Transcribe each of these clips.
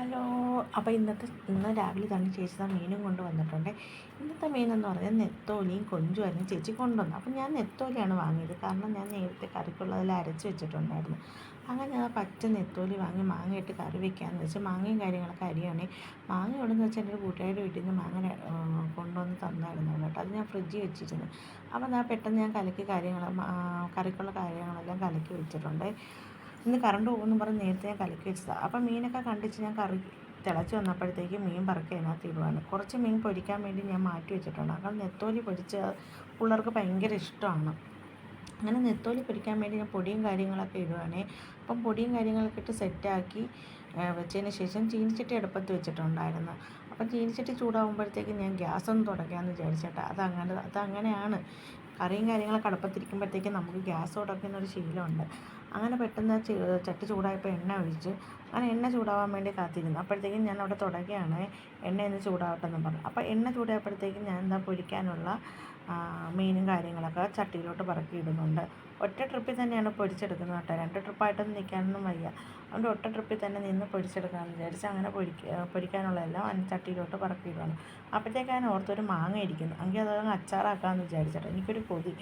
Hello. അപ്പോൾ ഇന്നത്തെ ഇന്ന് രാവിലെ തന്നെ ചേച്ചി ആ മീനും കൊണ്ട് വന്നിട്ടുണ്ട് ഇന്നത്തെ മീനെന്ന് പറഞ്ഞാൽ നെത്തോലിയും കൊഞ്ചുമായിരുന്നു ചേച്ചി കൊണ്ടുവന്നു അപ്പോൾ ഞാൻ നെത്തോലിയാണ് വാങ്ങിയത്. കാരണം ഞാൻ നേരത്തെ കറിക്കുള്ളതിൽ അരച്ച് വെച്ചിട്ടുണ്ടായിരുന്നു. അങ്ങനെ ഞാൻ പച്ച നെത്തോലി വാങ്ങി മാങ്ങയിട്ട് കറി വെക്കാമെന്ന് വെച്ചാൽ മാങ്ങയും കാര്യങ്ങളൊക്കെ അരിയാണേ മാങ്ങ ഉണ്ടെന്ന് വെച്ചാൽ എന്റെ കൂട്ടുകാരുടെ വീട്ടിൽ നിന്ന് മാങ്ങ കൊണ്ടുവന്ന് തന്നായിരുന്നു കേട്ടോ. അത് ഞാൻ ഫ്രിഡ്ജിൽ വെച്ചിരുന്നു. അപ്പോൾ ഞാൻ പെട്ടെന്ന് ഞാൻ കലക്കി കാര്യങ്ങൾ കറിക്കുള്ള കാര്യങ്ങളെല്ലാം കലക്കി വെച്ചിട്ടുണ്ട്. ഇന്ന് കറണ്ട് പോകുമെന്ന് പറഞ്ഞ് നേരത്തെ ഞാൻ കലക്കി വെച്ചതാണ് അപ്പം മീനൊക്കെ കണ്ടിച്ച് ഞാൻ കറി തിളച്ച് വന്നപ്പോഴത്തേക്ക് മീൻ പറക്കി അതിനകത്ത് ഇടുവാണ്. കുറച്ച് മീൻ പൊരിക്കാൻ വേണ്ടി ഞാൻ മാറ്റി വെച്ചിട്ടുണ്ട്. അപ്പം നെത്തോലി പൊടിച്ച് പിള്ളേർക്ക് ഭയങ്കര ഇഷ്ടമാണ്. അങ്ങനെ നെത്തോലി പൊരിക്കാൻ വേണ്ടി ഞാൻ പൊടിയും കാര്യങ്ങളൊക്കെ ഇടുവാണേ. അപ്പം പൊടിയും കാര്യങ്ങളൊക്കെ ഇട്ട് സെറ്റാക്കി വെച്ചതിന് ശേഷം ചീനിച്ചട്ടി അടുപ്പത്ത് വെച്ചിട്ടുണ്ടായിരുന്നു. അപ്പം ചീനിച്ചട്ടി ചൂടാകുമ്പോഴത്തേക്ക് ഞാൻ ഗ്യാസ് ഒന്ന് തുടയ്ക്കാമെന്ന് വിചാരിച്ചിട്ട്. അതങ്ങനെ അതങ്ങനെയാണ് കറിയും കാര്യങ്ങളൊക്കെ അടുപ്പത്തിരിക്കുമ്പോഴത്തേക്കും നമുക്ക് ഗ്യാസ് ഉടക്കുന്ന ഒരു ശീലമുണ്ട്. അങ്ങനെ പെട്ടെന്ന് ചട്ടി ചൂടായപ്പോൾ എണ്ണ ഒഴിച്ച് അങ്ങനെ എണ്ണ ചൂടാവാൻ വേണ്ടി കാത്തിരുന്നു. അപ്പോഴത്തേക്കും ഞാൻ അവിടെ തുടങ്ങുകയാണ് എണ്ണ ഒന്ന് ചൂടാവട്ടെ എന്ന് പറഞ്ഞു. അപ്പോൾ എണ്ണ ചൂടായപ്പോഴത്തേക്കും ഞാൻ എന്താ പൊരിക്കാനുള്ള മീനും കാര്യങ്ങളൊക്കെ ചട്ടിയിലോട്ട് പറക്കി ഇടുന്നുണ്ട്. ഒറ്റ ട്രിപ്പിൽ തന്നെയാണ് പൊരിച്ചെടുക്കുന്നത് കേട്ടോ. രണ്ട് ട്രിപ്പായിട്ടൊന്നും നിൽക്കാനൊന്നും വയ്യ. അതുകൊണ്ട് ഒറ്റ ട്രിപ്പിൽ തന്നെ നിന്ന് പൊരിച്ചെടുക്കാമെന്ന് വിചാരിച്ച് അങ്ങനെ പൊരിക്ക പൊരിക്കാനുള്ളതെല്ലാം അതിന് ചട്ടിയിലോട്ട് പറക്കിയിടുകയാണ് അപ്പോഴത്തേക്ക് ഞാൻ ഓർത്തൊരു മാങ്ങ ഇരിക്കുന്നു. എങ്കിൽ അതങ്ങ് അച്ചാറാക്കാമെന്ന് വിചാരിച്ചിട്ട് എനിക്കൊരു കൊതി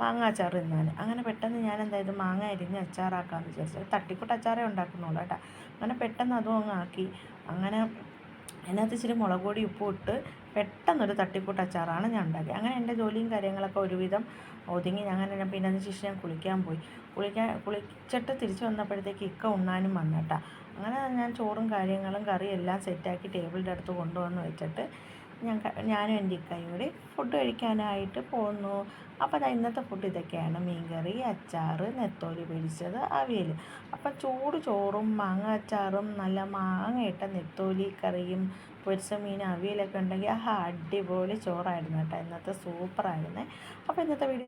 മാങ്ങ അച്ചാർ തിന്നാൻ അങ്ങനെ പെട്ടെന്ന് ഞാൻ എന്തായാലും മാങ്ങ അരിഞ്ഞ് അച്ചാറാക്കാമെന്ന് വിചാരിച്ചത് തട്ടിക്കൂട്ട് അച്ചാറേ ഉണ്ടാക്കുന്നുള്ളൂ കേട്ടോ. അങ്ങനെ പെട്ടെന്ന് അതും അങ്ങ് ആക്കി. അങ്ങനെ അതിനകത്ത് ഇച്ചിരി മുളക് പൊടി ഉപ്പും ഇട്ട് പെട്ടെന്നൊരു തട്ടിക്കൂട്ട് അച്ചാറാണ് ഞാൻ ഉണ്ടാക്കിയത്. അങ്ങനെ എന്റെ ജോലിയും കാര്യങ്ങളൊക്കെ ഒരുവിധം ഒതുങ്ങി. അങ്ങനെ ഞാൻ പിന്നെ അതിന് ശേഷം ഞാൻ കുളിക്കാൻ പോയി. കുളിക്കാൻ കുളിച്ചിട്ട് തിരിച്ചു വന്നപ്പോഴത്തേക്ക് ഇക്ക ഉണ്ണാനും വന്നിട്ടാ അങ്ങനെ ഞാൻ ചോറും കാര്യങ്ങളും കറിയും എല്ലാം സെറ്റാക്കി ടേബിളിന്റെ അടുത്ത് കൊണ്ടുവന്ന് വെച്ചിട്ട് ഞാൻ ഞാനും എന്റെ ഇക്കയും കൂടി ഫുഡ് കഴിക്കാനായിട്ട് പോന്നു. അപ്പോൾ ഇന്നത്തെ ഫുഡ് ഇതൊക്കെയാണ്. മീൻകറി അച്ചാർ നെത്തോലി പൊരിച്ചത് അവിയൽ അപ്പം ചൂട് ചോറും മാങ്ങ അച്ചാറും നല്ല മാങ്ങയിട്ട നെത്തോലി കറിയും പൊരിച്ച മീൻ അവിയലൊക്കെ ഉണ്ടെങ്കിൽ ആ അടിപൊളി ചോറായിരുന്നു കേട്ടോ. ഇന്നത്തെ സൂപ്പറായിരുന്നേ അപ്പോൾ ഇന്നത്തെ വീഡിയോ